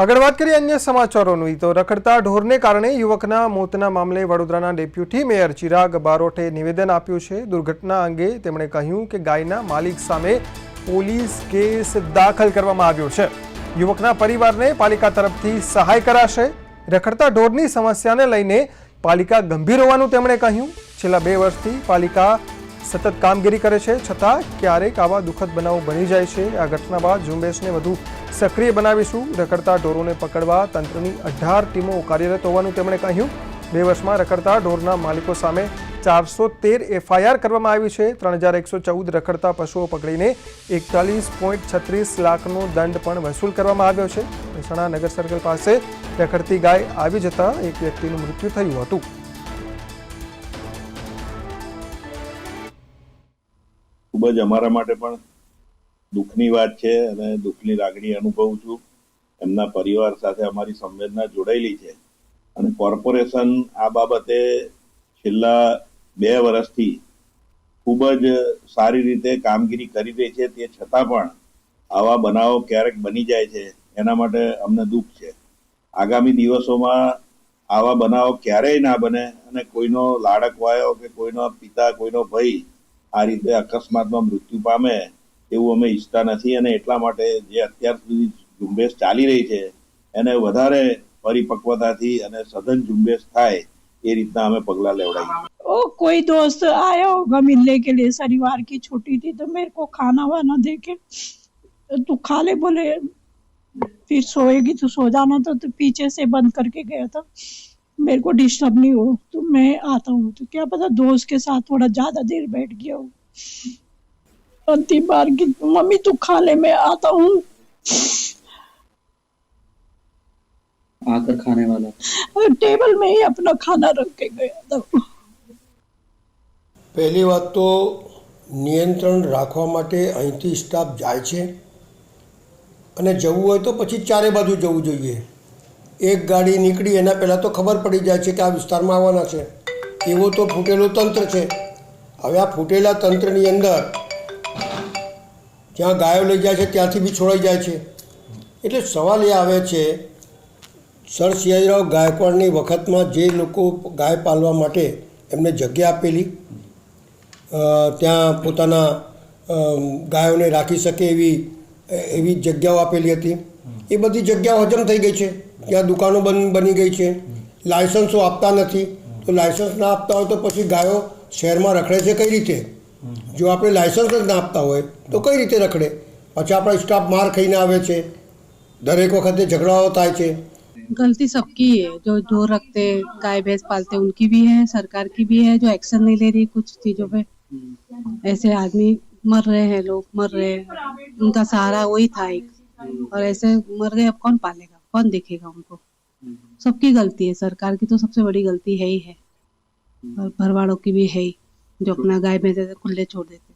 આગળ વાત કરીએ અન્ય સમાચારોની. તો રખડતા ઢોરને કારણે યુવકના મોતના મામલે વડોદરાના ડેપ્યુટી મેયર ચિરાગ બારોટે નિવેદન આપ્યું છે. દુર્ઘટના અંગે તેમણે કહ્યું કે ગાયના માલિક સામે પોલીસ કેસ દાખલ કરવામાં આવ્યો છે. યુવકના પરિવારને પાલિકા તરફથી સહાય કરાશે. રખડતા ઢોરની સમસ્યાને લઈને પાલિકા ગંભીર હોવાનું તેમણે કહ્યું. છેલ્લા બે વર્ષથી પાલિકા સતત કામગીરી કરે છે, છતાં ક્યારેક આવા દુઃખદ બનાવો બની જાય છે. આ ઘટના બાદ ઝુંબેશને વધુ સક્રિય બનાવીશું. રખડતા ઢોરોને પકડવા તંત્રની અઢાર ટીમો કાર્યરત હોવાનું તેમણે કહ્યું. બે વર્ષમાં રખડતા ઢોરના માલિકો સામે ચારસો તેર એફઆઈઆર કરવામાં આવી છે. ત્રણ હજાર એકસો ચૌદ રખડતા પશુઓ પકડીને એકતાલીસ પોઈન્ટ છત્રીસ લાખનો દંડ પણ વસૂલ કરવામાં આવ્યો છે. મહેસાણા નગર સર્કલ પાસે રખડતી ગાય આવી જતા એક વ્યક્તિનું મૃત્યુ થયું હતું. ખૂબ જ અમારા માટે પણ દુઃખની વાત છે અને દુઃખની લાગણી અનુભવું છું. એમના પરિવાર સાથે અમારી સંવેદના જોડાયેલી છે. અને કોર્પોરેશન આ બાબતે છેલ્લા બે વર્ષથી ખૂબ જ સારી રીતે કામગીરી કરી રહી છે. તે છતાં પણ આવા બનાવો ક્યારેક બની જાય છે. એના માટે અમને દુઃખ છે. આગામી દિવસોમાં આવા બનાવો ક્યારેય ના બને અને કોઈનો લાડક વાયો કે કોઈનો પિતા, કોઈનો ભાઈ આ રીતે અકસ્માતમાં મૃત્યુ પામે એવું અમે ઈચ્છતા નથી અને એટલા માટે જે અત્યાર સુધી ઝુંબેશ ચાલી રહી છે એને વધારે પરિપક્વતાથી અને સઘન ઝુંબેશ થાય એ રીતના અમે પગલાં લેવડાવીએ ओ कोई दोस्त आया होगा मिलने के लिए शनिवार की छुट्टी थी तो मेरे को खाना वाना दे के तू खा ले बोले फिर सोएगी तो सो जाना तो, तो पीछे से बंद करके गया था मेरे को डिस्टर्ब नहीं हो तो मैं आता हूँ तो क्या पता दोस्त के साथ थोड़ा ज्यादा देर बैठ गया हूँ अंतिम बार की मम्मी तू खा ले मैं आता हूँ आकर खाने वाला और टेबल में ही अपना खाना रख के गया था પહેલી વાત તો નિયંત્રણ રાખવા માટે અહીંથી સ્ટાફ જાય છે અને જવું હોય તો પછી ચારે બાજુ જવું જોઈએ એક ગાડી નીકળી, એના પહેલાં તો ખબર પડી જાય છે કે આ વિસ્તારમાં આવવાના છે. એવો તો ફૂટેલું તંત્ર છે. હવે આ ફૂટેલા તંત્રની અંદર જ્યાં ગાયો લઈ જાય છે, ત્યાંથી બી છોડાઈ જાય છે. એટલે સવાલ એ આવે છે, સર સિયાજીરાવ ગાયકવાડની વખતમાં જે લોકો ગાય પાલવા માટે એમને જગ્યા આપેલી ત્યાં પોતાના ગાયોને રાખી શકે એવી એવી જગ્યાઓ આપેલી હતી. એ બધી જગ્યાઓ હજમ થઈ ગઈ છે. ત્યાં દુકાનો બન બની ગઈ છે લાયસન્સો આપતા નથી તો લાયસન્સ ના આપતા હોય તો પછી ગાયો શહેરમાં રખડે છે કઈ રીતે જો આપણે લાયસન્સ જ ના આપતા હોય તો કઈ રીતે રખડે પછી આપણા સ્ટાફ માર ખાઈને આવે છે દરેક વખતે ઝઘડાઓ થાય છે गलती सबकी है जो जो रखते गाय भैंस पालते उनकी भी है सरकार की भी है जो एक्शन नहीं ले रही कुछ चीजों पे ऐसे आदमी मर रहे हैं लोग मर रहे हैं उनका सहारा वही था एक और ऐसे मर गए अब कौन पालेगा कौन देखेगा उनको सबकी गलती है सरकार की तो सबसे बड़ी गलती है ही है और भरवाड़ों की भी है ही जो अपना गाय भैंस ऐसे खुले छोड़ देते